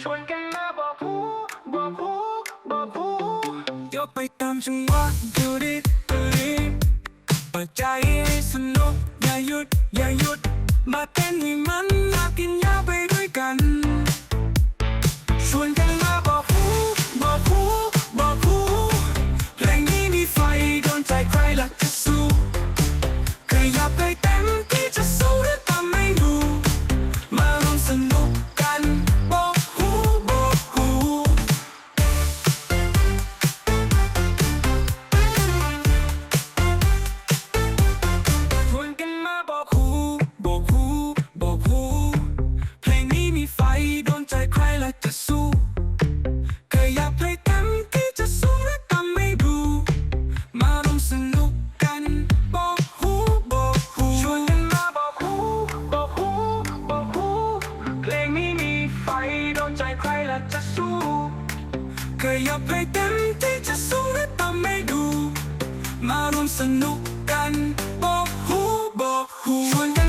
ชวนกันมาบอกผู้บอกผู้บอกผู้ยกไปตามจังหวะดูดิดูดิเปิดใจให้สนุกอย่าหยุดอย่าหยุด มาเต้นให้มันอยากินยาไปด้วยกันชวนกันมาบอกผู้บอกผู้บอกผู้เพลงนี้มีไฟโดนใจใครล่ะจะสู้ขยับไปเต็มที่จะสู้ากจะสู้ขยับให้เต็มที่จะสู้และทำให้ดู มาร่วมสนุกกันบอกหูบอกหูวัน